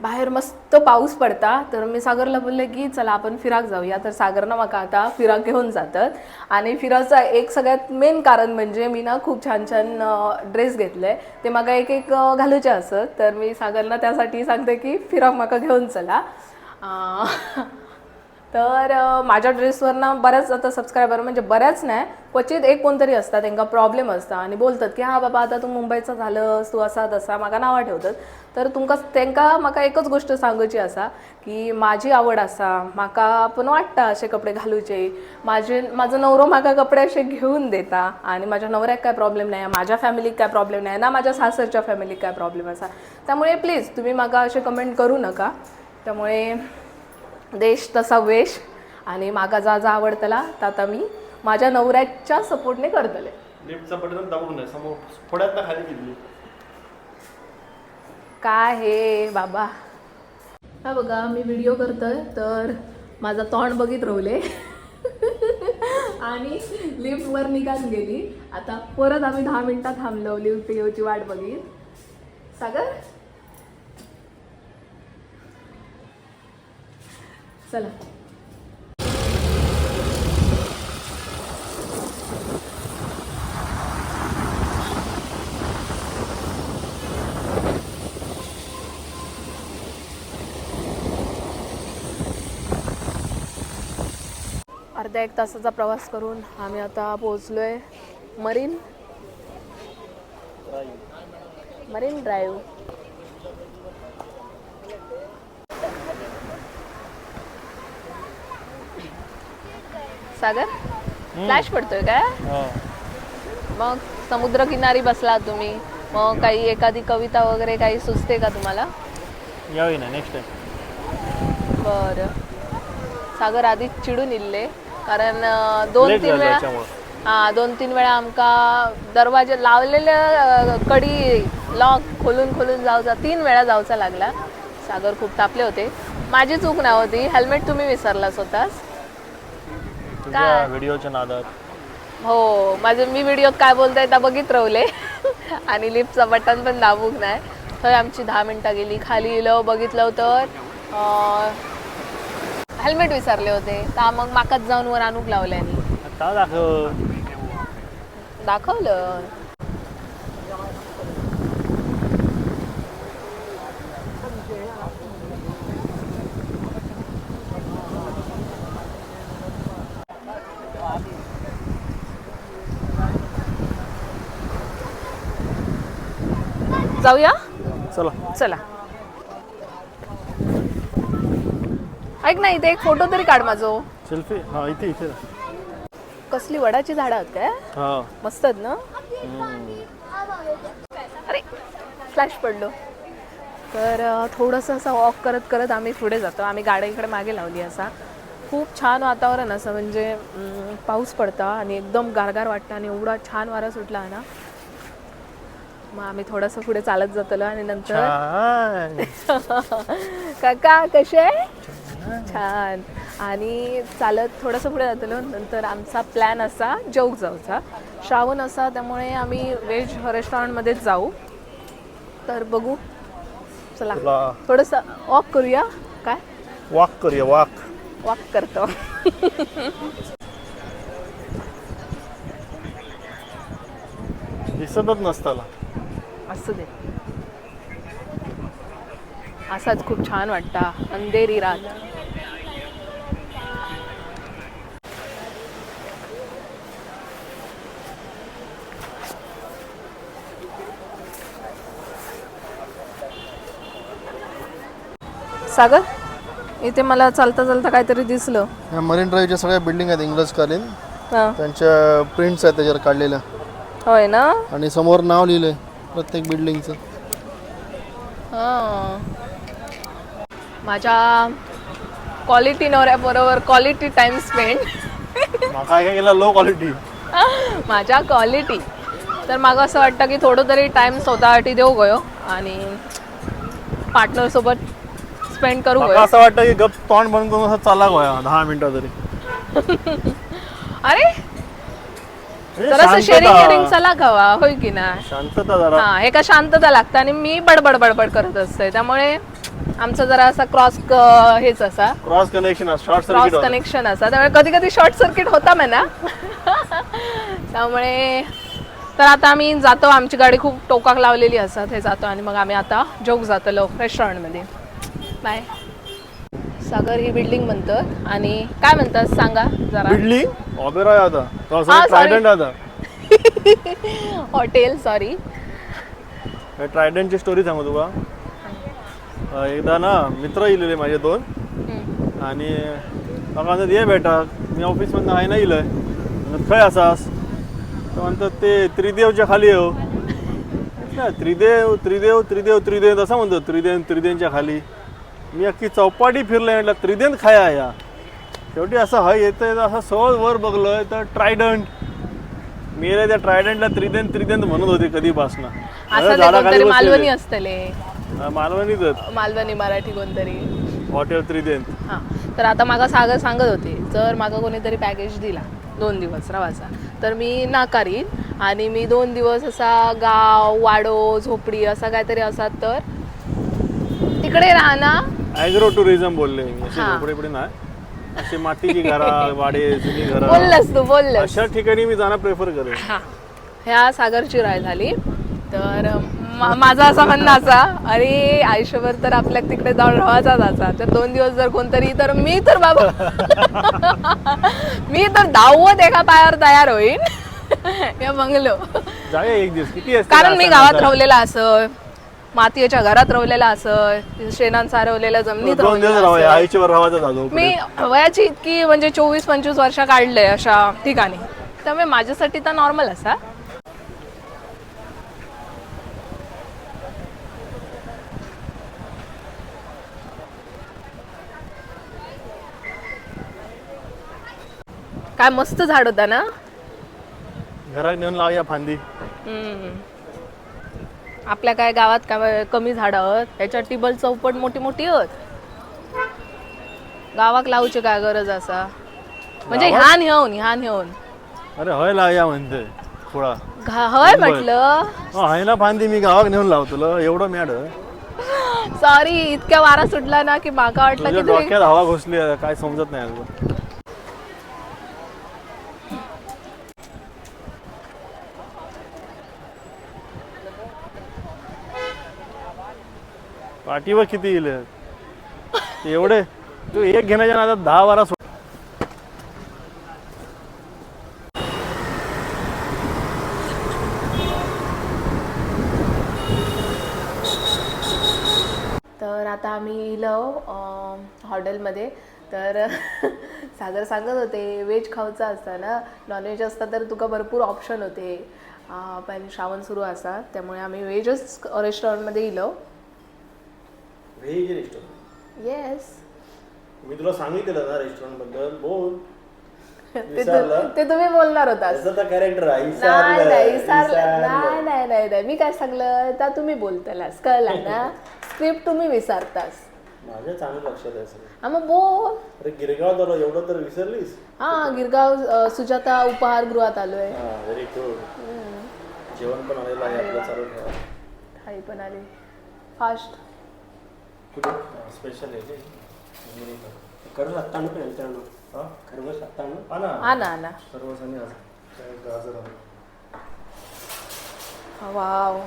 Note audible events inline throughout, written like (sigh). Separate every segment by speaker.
Speaker 1: बाहेर मस्त पाऊस पडता तर मी सागरला बोलले की चला आपण फिराक जाऊया. तर सागरनं म्हाका आता फिराक घेऊन जातात. आणि फिराचं एक सगळ्यात मेन कारण म्हणजे मी ना खूप छान छान ड्रेस घेतले. ते मागं एक एक घालूचे असत. तर मी सागरला त्यासाठी सांगते की फिराक मका घेऊन चला. तर माझ्या ड्रेसवर ना बऱ्याच आता सबस्क्रायबर म्हणजे बऱ्याच नाही क्वचित एक कोणतरी असतात त्यांना प्रॉब्लेम असता आणि बोलतात की हा बाबा आता तू मुंबईचा झालंस तू असा तसा म्हाका नावं ठेवतात. तर तुमकां तांकां म्हाका एकच गोष्ट सांगूची आसा की माझी आवड आसा म्हाका पण वाडटा असे कपडे घालूचे. माझे माझो नवरो म्हाका कपडे असे घेऊन देता आणि माझ्या नवऱ्याक काय प्रॉब्लेम नाही माझ्या फॅमिलीक काय प्रॉब्लेम नाही ना माझ्या सासरच्या फॅमिलीक काय प्रॉब्लेम असा. त्यामुळे प्लीज तुम्ही म्हाका असे कमेंट करू नका. त्यामुळे देश तसा वेश आणि म्हाका जा जा आवडतला ता आता मी माझ्या नवऱ्याच्या सपोर्टने करतले.
Speaker 2: लिफ्टचं बटन दाबून नाही समोर ना खाली गेली.
Speaker 1: काय हे बाबा? हा बघा मी व्हिडिओ करतोय तर माझा तोंड बघित रावले. आणि लिफ्ट वर निघान गेली. आता परत आम्ही दहा मिनिटात थांबलो लिफ्ट येऊची वाट बघित. सागर? चला. अर्ध्या एक तासाचा प्रवास करून आम्ही आता पोहोचलो आहे Marine. Marine Drive. Sagar? Flash पडतोय काय मग समुद्रकिनारी बसला तुम्ही. मग काही एखादी कविता वगैरे काही सुचते का तुम्हाला?
Speaker 2: यावी ना नेक्स्ट टाइम
Speaker 1: बरं. सागर आधीच चिडून इल्ले. कारण दोन तीन वेळा. हा दोन तीन वेळा आमका दरवाजे लावलेले कडी लॉक खोलून खोलून जाऊचा तीन वेळा जाऊचा लागला. सागर खूप तापले होते. माझी चूक ना होती. हेल्मेट तुम्ही विसरला स्वतःच.
Speaker 2: तुझ्या व्हिडिओच्या नादात.
Speaker 1: हो माझं मी व्हिडिओत काय बोलताय त्या बघित रावले. आणि लिफ्टचं बटन पण दाबूक नाही. थंय आमची दहा मिनटं गेली. खाली इलो बघितलं तर हेल्मेट विसरले होते. तर मग माकाच जाऊन वर आणूक लावल्यानी
Speaker 2: दाखव?
Speaker 1: दाखवलं. जाऊया?
Speaker 2: चला.
Speaker 1: चला. ऐक ना इथे एक फोटो तरी काढ माझो.
Speaker 2: सेल्फी? हा इथे इथे.
Speaker 1: कसली वडाची झाडं आहेत काय?
Speaker 2: हा.
Speaker 1: मस्त आहेत ना? अरे फ्लॅश पडलो. तर थोडंसं असं वॉक करत करत आम्ही पुढे जातो. आम्ही गाड्या इकडे मागे लावली असा. खूप छान वातावरण असं म्हणजे पाऊस पडता आणि एकदम गारगार वाटतं आणि एवढा छान वारा सुटला ना मग आम्ही थोडंसं पुढे चालत जातलो आणि नंतर (laughs) काका कसे आहे? छान. आणि चालत थोडंसं पुढे जातलो नंतर आमचा प्लॅन असा जेऊक जाऊचा. श्रावण असा त्यामुळे आम्ही व्हेज रेस्टॉरंटमध्येच जाऊ. तर बघू. चला थोडंसं वॉक करूया. काय?
Speaker 2: वॉक करूया वॉक
Speaker 1: वॉक करतो.
Speaker 2: दिसतच नसताला.
Speaker 1: असू दे. असाच खूप छान वाटता. अंधेरी रात. सागर इथे मला चालता चालता काहीतरी दिसलं.
Speaker 3: मरीन ड्राईव्हच्या सगळ्या बिल्डिंग आहेत इंग्रजकालीन.
Speaker 1: हा.
Speaker 3: त्यांच्या प्रिंट्स आहेत त्याच्यावर काढलेल्या.
Speaker 1: होय ना?
Speaker 3: आणि समोर नाव लिहिलंय. प्रत्येक बिल्डिंगचं
Speaker 1: हा. माझ्या क्वालिटी नवऱ्याबरोबर क्वालिटी टाइम स्पेंड
Speaker 2: काय लो क्वालिटी
Speaker 1: माझ्या क्वालिटी तर मागं असं वाटतं की थोडं तरी टाइम स्वतःसाठी देऊ गयो आणि पार्टनर सोबत स्पेंड करू गयो.
Speaker 2: असं वाटतं की गप तोंड बंद करून असं चाला गोया दहा मिनिटं तरी. (laughs)
Speaker 1: अरे जरासं
Speaker 2: शांतता.
Speaker 1: शेअरिंग शेअरिंग चला खावा होय की ना?
Speaker 2: शांतता जरा.
Speaker 1: हा हे का शांतता लागतं आणि मी बडबड बडबड करत असते. त्यामुळे आमचा जरा असा क्रॉस हेच असा.
Speaker 2: Cross connection short
Speaker 1: cross
Speaker 2: circuit
Speaker 1: connection असा त्यामुळे कधी कधी शॉर्ट सर्किट होता म्हणा. त्यामुळे तर आता आम्ही जातो आमची गाडी खूप टोकाक लावलेली असतात हे जातो आणि मग आम्ही आता जोग जातलो रेस्टॉरंटमध्ये बाय सागर ही बिल्डिंग म्हणतात. आणि काय म्हणतात सांगा जरा.
Speaker 2: बिल्डिंग? ऑबेरॉय आता. तो
Speaker 1: हा,
Speaker 2: असं
Speaker 1: sorry.
Speaker 2: ट्रायडंट आता.
Speaker 1: हॉटेल सॉरी
Speaker 2: ट्रायडंटची स्टोरी सांगू तुका. अं, एकदा ना मित्र येलेले माझे दोन. आणि म्हाका म्हणतात ये बेटाक मी ऑफिसमधनं हाय ना इलय. म्हणत खंय आसास तर म्हणतात ते त्रिदेवच्या खाली येऊ ना त्रिदेव त्रिदेव त्रिदेव त्रिदेव. असं म्हणतो त्रिदेव त्रिदेवच्या खाली. मी अख्खी चौपाटी फिरलोय म्हटलं त्रिदेव खाया या. शेवटी असं हय येतंय तर असं सहज वर बघलोय तर ट्रायडंट. मी रे त्या ट्रायडंटला त्रिदेंत त्रिदेंत म्हणत होते कधीपासनं.
Speaker 1: असं कोणतरी मालवणी. असतले.
Speaker 2: हा, मालवणीच
Speaker 1: मालवणी मराठी कोणतरी.
Speaker 2: हॉटेल त्रिदेंत
Speaker 1: हां तर आता मागा सागर सांगत होते जर मागा कोणीतरी पॅकेज दिला दोन दिवस रवाचा तर मी नाकारीन आणि मी दोन दिवस असा गाव वाडो झोपडी असा काहीतरी असात तर तिकडे राहणार
Speaker 2: ॲग्रो टुरिझम बोलले. असे
Speaker 1: हा.
Speaker 2: झोपडे पुढे नाही असे मातीची घरा (laughs) वाडे जुनी घरा.
Speaker 1: बोललंस तू बोललंस.
Speaker 2: अशा ठिकाणी मी जाणं प्रेफर करेन.
Speaker 1: हा. ह्या सागरची राय झाली. तर मा- माझं असं म्हणणं असा अरे आयुष्यभर तर आपल्या तिकडे जाऊन राहायचाच असा तर दोन दिवस जर कोणतरी तर मी तर बाबा (laughs) मी तर धावत एका पायावर तयार होईन. (laughs) या बंगलो.
Speaker 2: जाऊया एक दिवस. किती असते
Speaker 1: कारण मी
Speaker 2: असं
Speaker 1: गावात? राहलेला असं. मातीच्या घरात राहलेला असं शेणान सारवलेल्या जमिनीत
Speaker 2: दोन दिवस
Speaker 1: राहलेला
Speaker 2: राहूया
Speaker 1: असं.
Speaker 2: आयुष्यभर राहायचं झालो
Speaker 1: मी वयाची इतकी म्हणजे चोवीस पंचवीस वर्ष काढले अशा ठिकाणी. त्यामुळे माझ्यासाठी तर नॉर्मल असा काय मस्त झाड होता ना?
Speaker 2: घरात नेऊन लावूया फांदी.
Speaker 1: हम्म. आपल्या काय गावात काय कमी झाडं आहेत ह्याच्या टिबल चौपट मोठी मोठी आहेत. गावाक लावची काय गरज असा? म्हणजे
Speaker 2: गावात?
Speaker 1: ह्यान घेऊन ह्यान घेऊन
Speaker 2: अरे हय लावूया म्हणते थोडा.
Speaker 1: घा- हय म्हटलं?
Speaker 2: आहे ना फांदी मी गावात नेऊन लावतो एवढं मॅड
Speaker 1: सॉरी इतक्या वारा सुटला ना की माका वाटलं
Speaker 2: तुझ्या
Speaker 1: की
Speaker 2: डोक्यात हवा घुसली आहे, काय समजत नाही अजून. पाठीवर किती येईल? एवढे? तू एक घेण्याच्या नादात दहा बारा सोड.
Speaker 1: तर आता आम्ही इलो हॉटेलमध्ये. तर (laughs) सागर सांगत होते व्हेज खाऊचं असतं ना? नॉनव्हेज असतं तर तुका भरपूर ऑप्शन होते. पण श्रावण सुरू असा त्यामुळे आम्ही व्हेजच रेस्टॉरंटमध्ये इलो.
Speaker 2: व्हेज रेस्टॉरंट
Speaker 1: येस
Speaker 2: मी तुला सांगितलं ना रेस्टॉरंटबद्दल बोल. (laughs)
Speaker 1: ते तु- ते तुम्ही बोलणार होतास.
Speaker 2: कॅरेक्टर आहे
Speaker 1: नाही नाही विसरलं नाही नाही नाही नाही. मी काय सांगलं? तर तुम्ही बोलतलास. कळला ना? (laughs) स्क्रिप्ट तुम्ही विसरतास.
Speaker 2: माझ्या चांगलं लक्षात आहे सगळं.
Speaker 1: हा मग बोल.
Speaker 2: अरे गिरगाव झालं एवढं तर विसरलीस?
Speaker 1: हा गिरगाव अं, सुजाता उपहारगृहात आलोय.
Speaker 2: हा व्हेरी गुड जेवण पण आलेलं आहे आपलं चालू ठेवा.
Speaker 1: थाळी पण आली. फास्ट
Speaker 2: कुठे? स्पेशल आहे ते. हा? सर्वजणी आज. गाजर. आहे.
Speaker 1: वाव.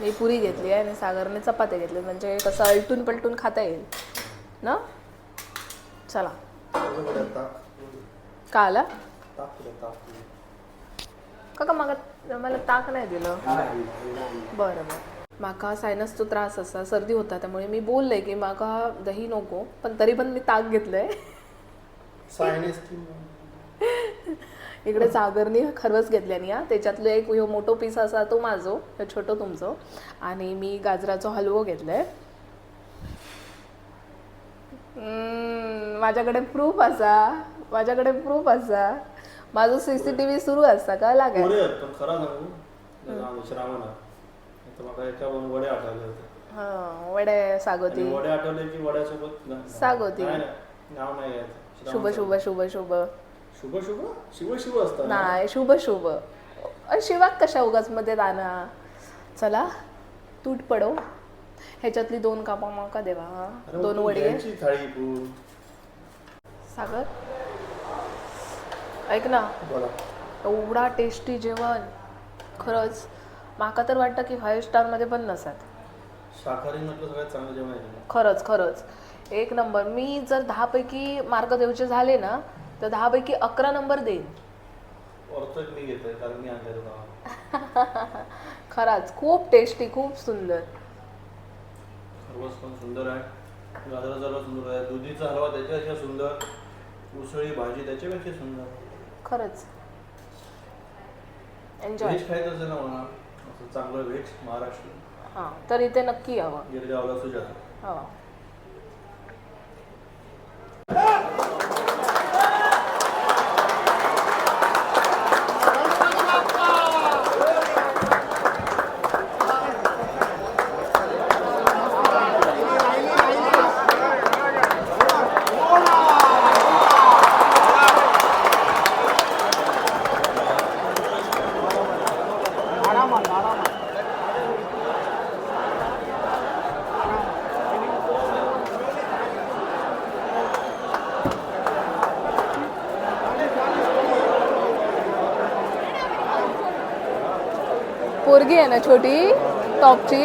Speaker 1: मी पुरी घेतली आहे आणि सागरने चपात्या घेतली म्हणजे कसं अलटून पलटून खाता येईल. ना? चला. का आला. काका मागा मला ताक नाही दिलं. बरं बरं. माका सायनसचा त्रास असा सर्दी होता त्यामुळे मी बोलले की माका दही नको पण तरी पण मी ताक घेतलंय.
Speaker 3: सायनेस
Speaker 1: इकडे सागरनी खरवस घेतल्यानी हा त्याच्यातलं एक ह्यो मोठो पीस असा तो माझो ह्यो छोटो तुमचो आणि मी गाजराचो हलवो घेतलाय. माझ्याकडे प्रूफ असा माझ्याकडे प्रूफ असा. माझं सीसीटीव्ही सुरू असता का लागाय
Speaker 2: वडे मला एका वडे आठवले होते.
Speaker 1: हा वडे सागोती.
Speaker 2: आणि वडे आठवले की वड्यासोबत? नाही,
Speaker 1: सागोती.
Speaker 2: नाही, नाही, नाव नाही घ्यायचं.
Speaker 1: शुभ शुभ शुभ शुभ.
Speaker 2: शुभ शुभ? शिव शिव ना.
Speaker 1: नाही शुभ शुभ. शिवाक कशा उगाच मध्ये दाना? चला तूट पडो. ह्याच्यातली दोन कापा माका देवा हा?
Speaker 2: अरे
Speaker 1: दोन वडी.
Speaker 2: घ्यायची थाळी तू
Speaker 1: सागर ऐक ना.
Speaker 2: बोला.
Speaker 1: एवढा टेस्टी जेवण. खरंच माका तर वाटतं की फाईव्ह स्टारमध्ये पण नसत.
Speaker 2: शाकाहारी म्हटलं सगळ्यात चांगलं जेवण आहे.
Speaker 1: खरंच खरंच. एक नंबर. मी जर दहापैकी मार्क द्यायचे झाले ना तर दहापैकी अकरा नंबर देईन.
Speaker 2: वरचं मी घेतोय कारण मी आणलं तुला (laughs)
Speaker 1: खरंच. खूप टेस्टी खूप सुंदर.
Speaker 2: खरवस पण सुंदर आहे. गाजराचा हलवा सुंदर आहे. दुधीचा हलवा त्याच्यापेक्षा सुंदर. उसळी भाजी त्याच्यापेक्षा सुंदर.
Speaker 1: खरंच. एन्जॉय
Speaker 2: व्हेज खायचं असेल ना मला. असं चांगलं व्हेज महाराष्ट्र.
Speaker 1: हां तर इथे नक्की यावं.
Speaker 2: गिरगावला सुजाता.
Speaker 1: हो. पोरगी आहे ना छोटी टॉपची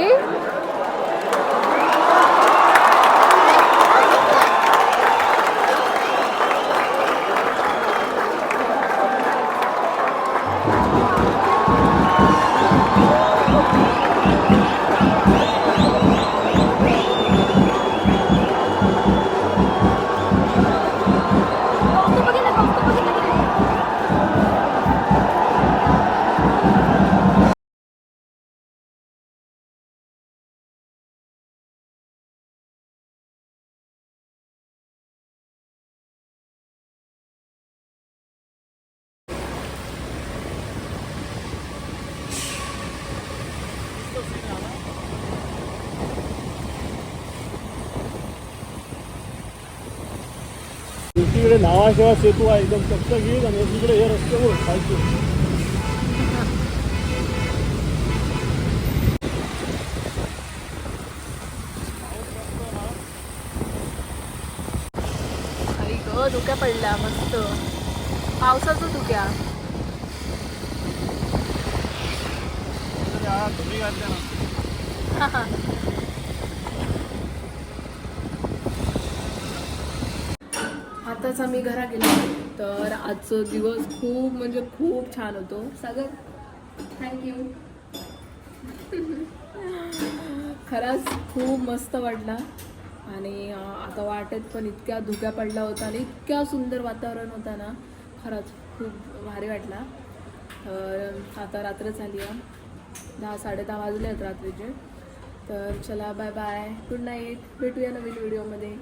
Speaker 3: एकीकडे नावाशिवा सेतू आहे एकदम चकचकीत आणि एकीकडे हे रस्ते बघ खालचे.
Speaker 1: खाली ग धुक्या पडल्या मस्त. पावसाचं धुक्या.
Speaker 3: तुम्ही (laughs) घातल्या
Speaker 1: आम्ही घरा गेलो तर आजचा दिवस खूप म्हणजे खूप छान होतो. सागर थँक्यू खरंच खूप मस्त वाटला. आणि आता वाटेत पण इतक्या धुक्या पडला होता आणि इतक्या सुंदर वातावरण होता ना. खरंच खूप भारी वाटला. तर आता रात्र झाली आहे. दहा साडे दहा वाजले आहेत रात्रीचे. तर चला बाय बाय गुड नाईट भेटूया नवीन व्हिडिओमध्ये